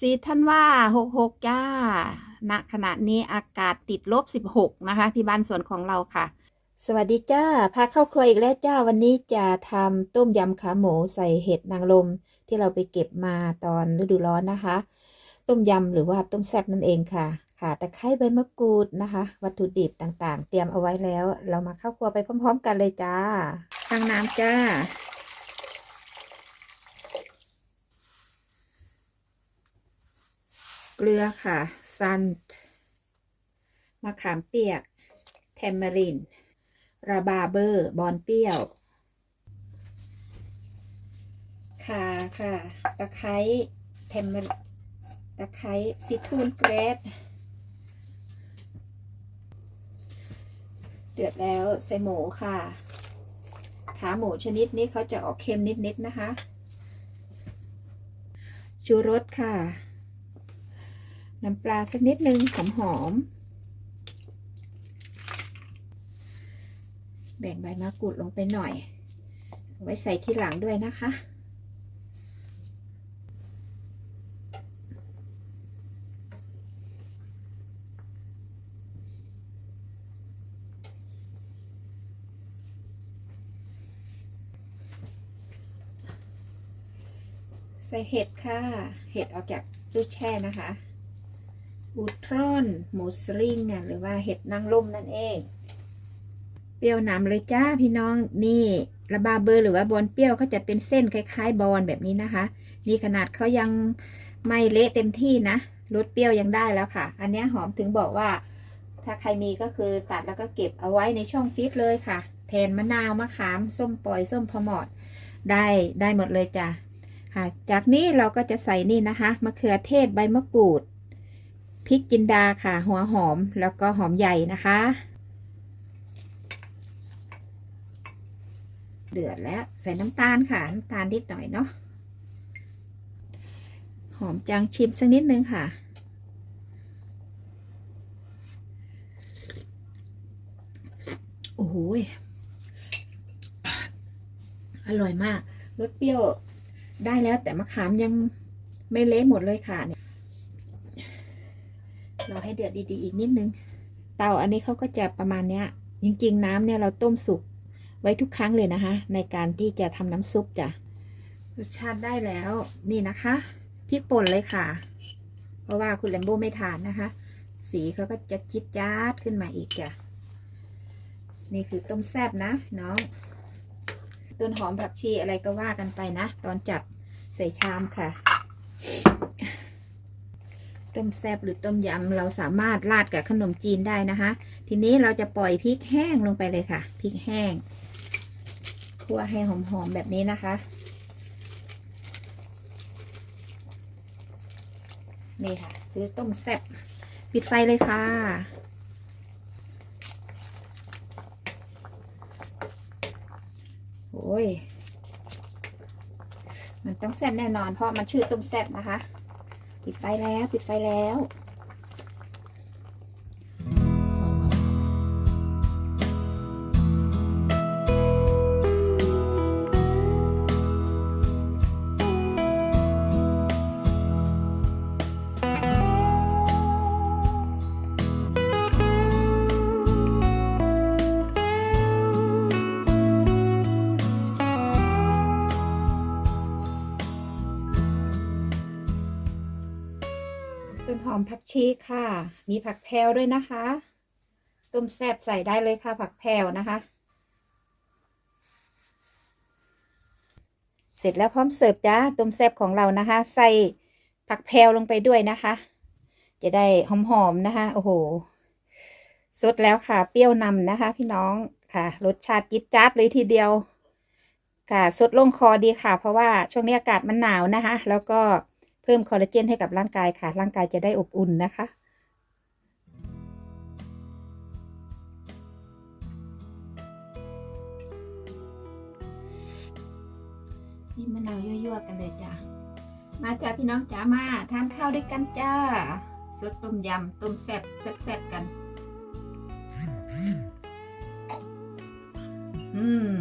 สีท่านว่าหกหกจ้าณขณะนี้อากาศติดลบสิบหกนะคะ ที่บ้านสวนของเราค่ะ สวัสดีจ้า พาเข้าครัวอีกแล้วจ้า วันนี้จะทำต้มยำขาหมูใส่เห็ดนางรมที่เราไปเก็บมาตอนฤดูร้อนนะคะ ต้มยำหรือว่าต้มแซ่บนั่นเองค่ะ ค่ะตะไคร้ใบมะกรูดนะคะ วัตถุดิบต่างๆ เตรียมเอาไว้แล้ว เรามาเข้าครัวไปพร้อม ๆ กันเลยจ้าตั้งน้ำจ้า เกลือค่ะซันมะขามเปียก แทมเมรินราบาเบอร์ บอนเปรี้ยวค่ะค่ะ ตะไคร้แทมเมรินตะไคร้ซิทูนเกรดเดือดแล้วใส่หมูค่ะ ขาหมูชนิดนี้เขาจะออกเค็มนิดๆนะคะ ชูรสค่ะ น้ำปลาสักนิดนึงหอมหอมๆแบ่งใบมะกรูดลงไปหน่อย ไว้ใส่ที่หลังด้วยนะคะ ใส่เห็ดค่ะ เห็ดออกจากตู้แช่นะคะ อูทรอนหมูสลิงอะหรือว่าเห็ดนางรมนั่นเอง เปรี้ยวนำเลยจ้าพี่น้องนี่ระบาเบอร์หรือว่าบอลเปรี้ยวเขาจะเป็นเส้นคล้ายๆ บอลแบบนี้นะคะ นี่ขนาดเขายังไม่เละเต็มที่นะรสเปรี้ยวยังได้แล้วค่ะ อันนี้หอมถึงบอกว่า ถ้าใครมีก็คือตัดแล้วก็เก็บเอาไว้ในช่องฟิตเลยค่ะ แทนมะนาวมะขามส้มปล่อยส้มพะหมอดได้ได้หมดเลยจ้ะค่ะ จากนี้เราก็จะใส่นี่นะคะมะเขือเทศใบมะกรูด พริกจินดาค่ะ หัวหอมแล้วก็หอมใหญ่นะคะ เดือดแล้วใส่น้ำตาลค่ะ น้ำตาลนิดหน่อยเนาะหอมจังชิมสักนิดนึงค่ะโอ้โหอร่อยมากรสเปรี้ยวได้แล้วแต่มะขามยังไม่เละหมดเลยค่ะเนี่ย เราให้เดือดดีๆอีกนิดนึง เตาอันนี้เขาก็จะประมาณเนี้ย จริง ๆ น้ำเนี่ยเราต้มสุกไว้ทุกครั้งเลยนะคะ ในการที่จะทำน้ำซุปจ้ะรสชาติได้แล้วนี่นะคะพริกป่นเลยค่ะ เพราะว่าคุณแลมโบ้ไม่ทานนะคะ สีเขาก็จะจิดจ้าดขึ้นมาอีกจ้ะนี่คือต้มแซบนะน้องต้นหอมผักชีอะไรก็ว่ากันไปนะ ตอนจัดใส่ชามค่ะ ต้มแซบหรือต้มยำเราสามารถราดกับขนมจีนได้นะคะ ทีนี้เราจะปล่อยพริกแห้งลงไปเลยค่ะพริกแห้งคั่วให้หอมๆแบบนี้นะคะ นี่ค่ะคือต้มแซบปิดไฟเลยค่ะโอ้ยมันต้องแซบแน่นอนเพราะมันชื่อต้มแซบนะคะ ปิดไฟแล้ว ปิดไฟแล้ว ผักชีค่ะ มีผักแพรวด้วยนะคะ ต้มแซบใส่ได้เลยค่ะผักแพรวนะคะ เสร็จแล้วพร้อมเสิร์ฟจ้าต้มแซบของเรานะคะ ใส่ผักแพรวลงไปด้วยนะคะ จะได้หอมๆนะคะ โอ้โหสดแล้วค่ะ เปรี้ยวนำนะคะ พี่น้องค่ะ รสชาติจิ๊ดจ๊าดเลยทีเดียว ค่ะสดลงคอดีค่ะ เพราะว่าช่วงนี้อากาศมันหนาวนะคะ แล้วก็ พิ่มคอลลาเจนให้กับร่างกายค่ะ ร่างกายจะได้อบอุ่นนะคะ นี่มะนาวยั่วๆกันเลยจ้ะ มาจ้าพี่น้องจ๋ามาทานข้าวด้วยกันจ้าสดต้มยำต้มแซ่บแซ่บๆกัน อืมอ่ม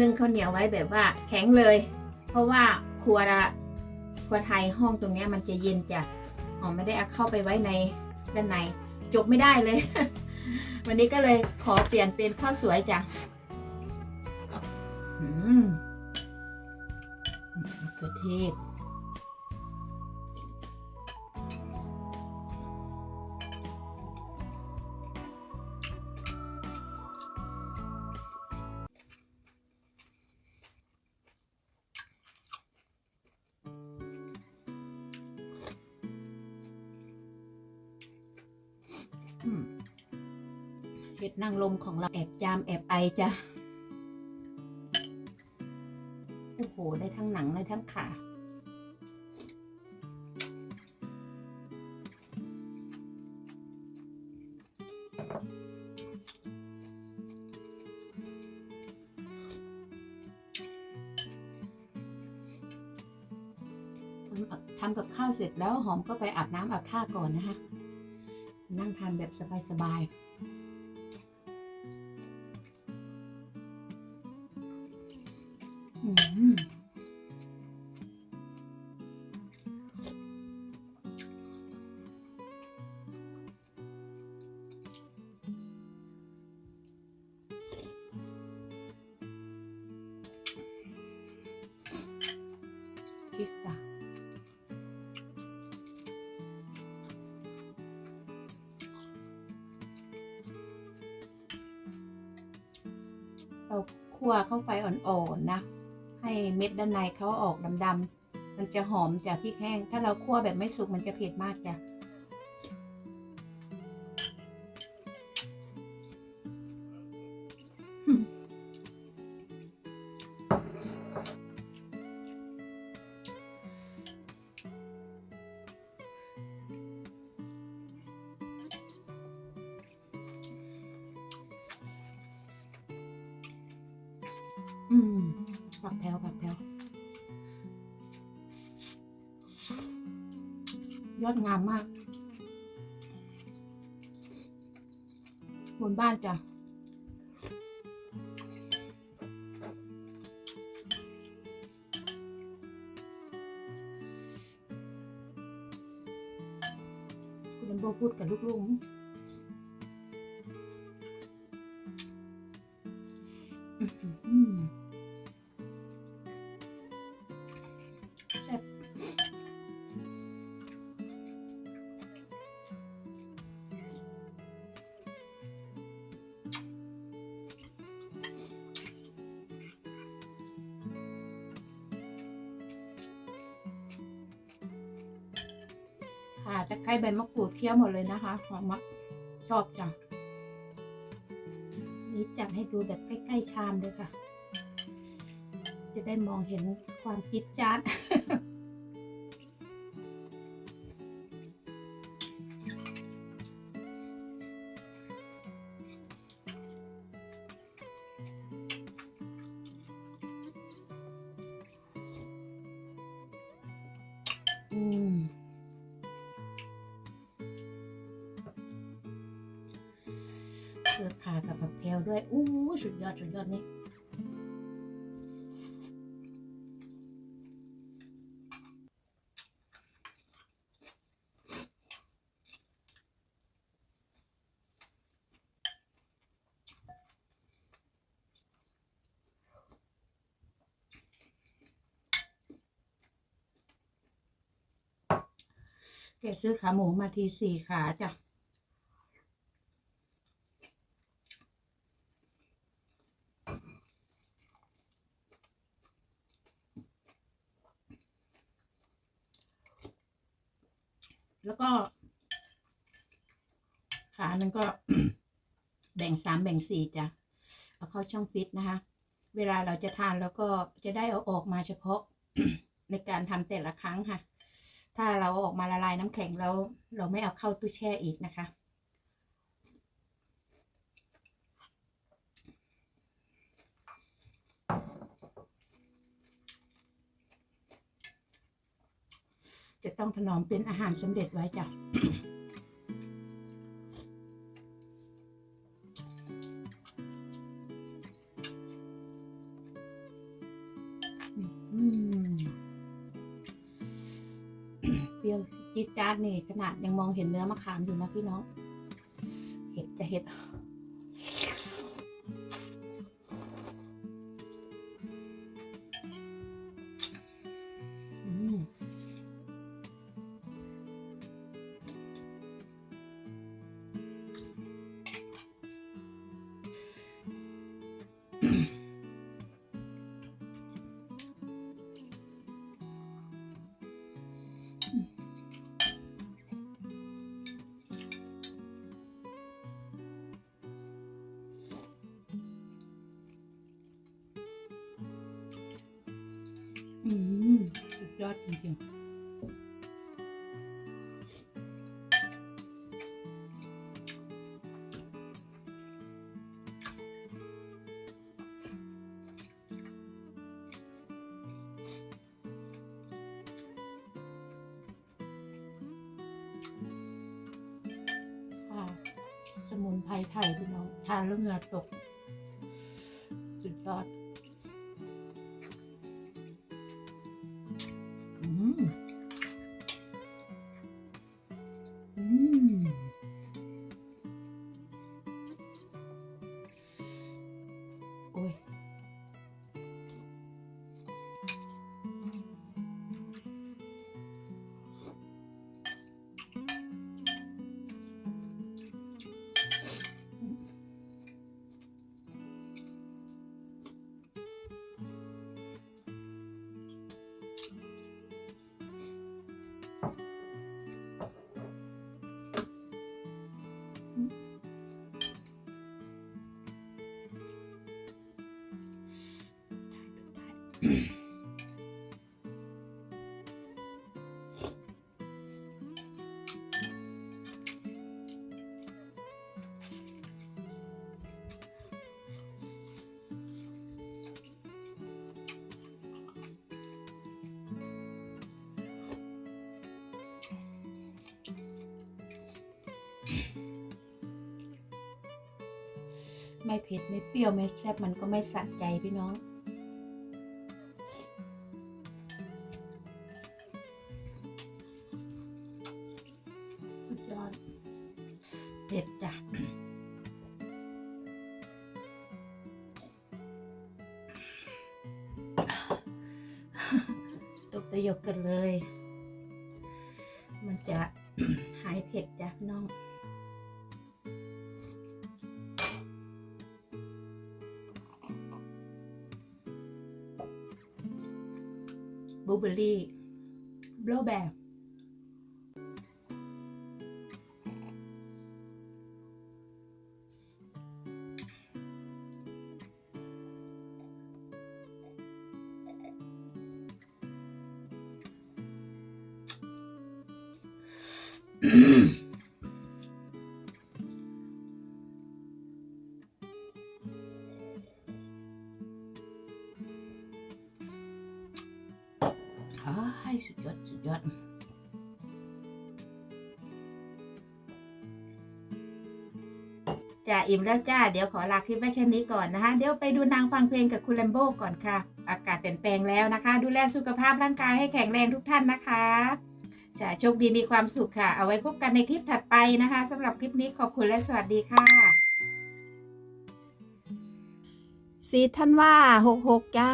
นึ่งข้าวเหนียวไว้แบบว่าแข็งเลย เพราะว่าครัวละครัวไทยห้องตรงเนี้ยมันจะเย็นจ้ะอ๋อไม่ได้เอาเข้าไปไว้ในด้านในจกไม่ได้เลย วันนี้ก็เลยขอเปลี่ยนเป็นข้าวสวยจ้ะอืมมะเขือเทศ เห็ดนางลมของเราแอบจามแอบไอจ้ะโอ้โห ได้ทั้งหนังได้ทั้งขาทำทำกับข้าวเสร็จแล้วหอมก็ไปอาบน้ำอาบท่าก่อนนะคะ นั่งทานแบบสบายๆอืม เราคั่วเข้าไฟอ่อนๆนะ ให้เม็ดด้านในเขาออกดำๆมันจะหอมจากพริกแห้ง ถ้าเราคั่วแบบไม่สุกมันจะเผ็ดมากจ้ะ อืมผักแพรวผักแพรวยอดงามมาก บนบ้านจ้ะคุณลำโบพูดกับลูกๆ ค่ะตะไคร้ใบมะกรูดเคี่ยวหมดเลยนะคะหอมมากชอบจังนี่จัดให้ดูแบบใกล้ๆชามเลยค่ะ จะได้มองเห็นความจิตจาดอืม ขากับผักแพรวด้วยอู้สุดยอดสุดยอดนี่แกซื้อขาหมูมาทีสี่ขาจ้ะ ขานั่นก็แบ่งสามแบ่งสี่จ้ะ เอาเข้าช่องฟิตนะคะ เวลาเราจะทานแล้วก็จะได้เอาออกมาเฉพาะในการทำแต่ละครั้งค่ะ ถ้าเราออกมาละลายน้ำแข็งแล้ว เราไม่เอาเข้าตู้แช่อีกนะคะ จะต้องถนอมเป็นอาหารสำเร็จไว้จ้ะานนี่ขนาดยังมองเห็นเนื้อมะขามอยู่นะพี่น้อง เห็ดจะเห็ด ยอดจริงๆสมุนไพรไทยพี่น้อง ทานแล้วเหงื่อตก สุดยอด ไม่เผ็ดไม่เปรี้ยวไม่แซ่บมันก็ไม่สะใจพี่น้อง ประโยคกันเลย มันจะหายเผ็ดจ้ะพี่น้องบลูเบอร์รี่บลูแบร์ สุดยอด สุดยอดจ้าอิ่มแล้วจ้า เดี๋ยวขอลาคลิปไว้แค่นี้ก่อนนะคะ เดี๋ยวไปดูนางฟังเพลงกับคุณแลมโบ้ก่อนค่ะ อากาศเปลี่ยนแปลงแล้วนะคะ ดูแลสุขภาพร่างกายให้แข็งแรงทุกท่านนะคะ จ้าโชคดีมีความสุขค่ะ เอาไว้พบกันในคลิปถัดไปนะคะสำหรับคลิปนี้ขอบคุณและสวัสดีค่ะสีท่านว่าหกหกจ้า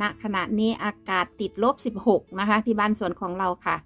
ณขณะนี้อากาศติดลบ16นะคะ ที่บ้านสวนของเราค่ะ